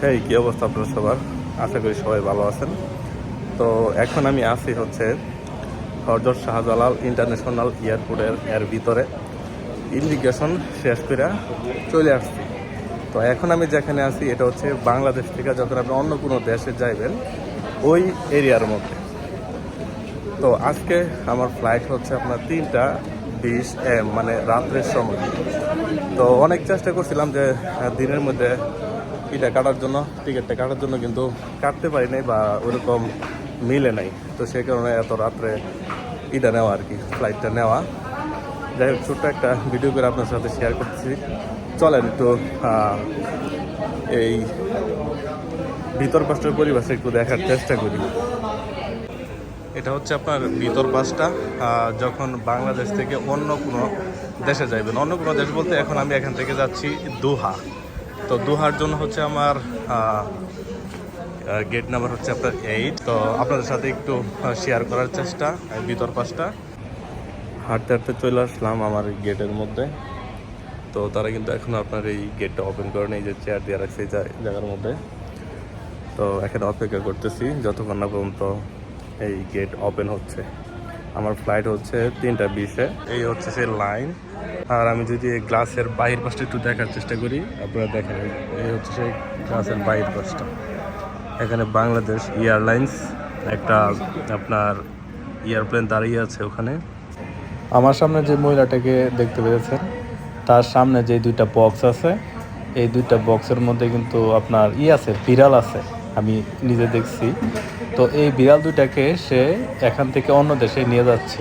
হ্যাঁ কি অবস্থা আপনার সবার? আশা করি সবাই ভালো আছেন। তো এখন আমি আছি হচ্ছে হরজর শাহজালাল ইন্টারন্যাশনাল এয়ারপোর্টের এর ভিতরে। ইমিগ্রেশন শেষ করে চলে আসছি। তো এখন আমি যেখানে আছি, এটা হচ্ছে বাংলাদেশ থেকে যখন আপনি অন্য কোনো দেশে যাইবেন, ওই এরিয়ার মধ্যে। তো আজকে আমার ফ্লাইট হচ্ছে আপনার তিনটা বিশ এম মানে রাত্রের সময়। তো অনেক চেষ্টা করছিলাম যে দিনের মধ্যে এটা কাটার জন্য, টিকিটটা কাটার জন্য কিন্তু কাটতে পারি নাই বা ওরকম মিলে নাই। তো সেই কারণে এত রাত্রে এটা নেওয়া আর কি ফ্লাইটটা নেওয়া। যাই হোক, ছোট্ট একটা ভিডিও করে আপনার সাথে শেয়ার করতেছি। চলেন একটু এই ভিতর পাশের পরিবেশ একটু দেখার চেষ্টা করি। এটা হচ্ছে আপনার ভিতর পাসটা যখন বাংলাদেশ থেকে অন্য কোনো দেশে যাইবেন। অন্য কোনো দেশ বলতে এখন আমি এখান থেকে যাচ্ছি দোহা। তো দোহার জন্য হচ্ছে আমার গেট নাম্বার হচ্ছে আপনার এইট তো আপনাদের সাথে একটু শেয়ার করার চেষ্টা ভিতর পাসটা হাঁটতে হাঁটতে চলে আসলাম আমার গেটের মধ্যে। তো তারা কিন্তু এখন আপনার এই গেটটা ওপেন করেন, এই যে চেয়ার দিয়ে রাখছে এই জায়গার মধ্যে। তো এখানে অপেক্ষা করতেছি, যতক্ষণ না পর্যন্ত এই গেট ওপেন হচ্ছে। আমার ফ্লাইট হচ্ছে তিনটা বিশে। এই হচ্ছে সেই লাইন আর আমি যদি এই গ্লাসের বাহির পাশটা একটু দেখার চেষ্টা করি, আপনারা দেখেন, এই- হচ্ছে সেই গ্লাসের বাহির পাশটা। এখানে বাংলাদেশ এয়ারলাইন্স, একটা আপনার এয়ারপ্লেন দাঁড়িয়ে আছে ওখানে। আমার সামনে যে মহিলাটাকে দেখতে পেয়েছেন তার সামনে যে দুইটা বক্স আছে, এই দুইটা বক্সের মধ্যে কিন্তু আপনার ই আছে, বিড়াল আছে। আমি নিজে দেখছি। তো এই বিড়াল দুইটাকে সে এখান থেকে অন্য দেশে নিয়ে যাচ্ছে।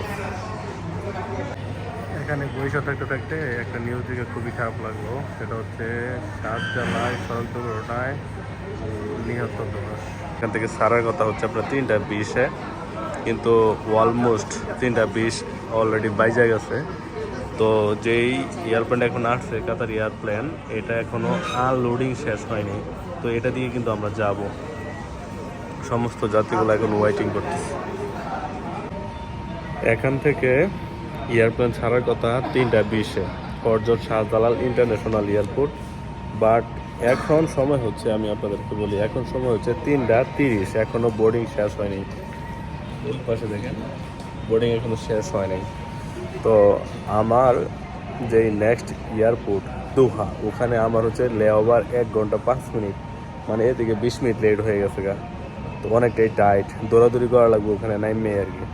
এখানে বৈশা থাকতে থাকতে একটা নিউজ দিকে খুবই খারাপ লাগল। সেটা হচ্ছে সাত সড়ক দুর্ঘটনায় নিহত এখান থেকে সারার কথা হচ্ছে আপনার তিনটা বিশে কিন্তু অলমোস্ট তিনটা বিশ অলরেডি বাইজা গেছে। তো যেই এয়ারপ্লেন এখন আসছে কাতার এয়ারপ্লেন এটা এখনও আনলোডিং শেষ হয়নি। তো এটা দিয়ে কিন্তু আমরা যাব। সমস্ত যাত্রীগুলো এখন ওয়েটিং করতেছে। এখান থেকে এয়ারপ্লেন ছাড়ার কথা তিনটা বিশে ফরজত শাহজালাল ইন্টারন্যাশনাল এয়ারপোর্ট বাট এখন সময় হচ্ছে, আমি আপনাদেরকে বলি, এখন সময় হচ্ছে তিনটা তিরিশ। এখনও বোর্ডিং শেষ হয়নি। পাশে দেখেন বোর্ডিং এখনও শেষ হয়নি। তো আমার যেই নেক্সট এয়ারপোর্ট দোহা, ওখানে আমার হচ্ছে লেওভার এক ঘণ্টা পাঁচ মিনিট। মানে এদিকে বিশ মিনিট লেট হয়ে গেছে গা। তো অনেকটাই টাইট দৌড়াদৌড়ি করা লাগবে ওখানে, নাইমে আর কি।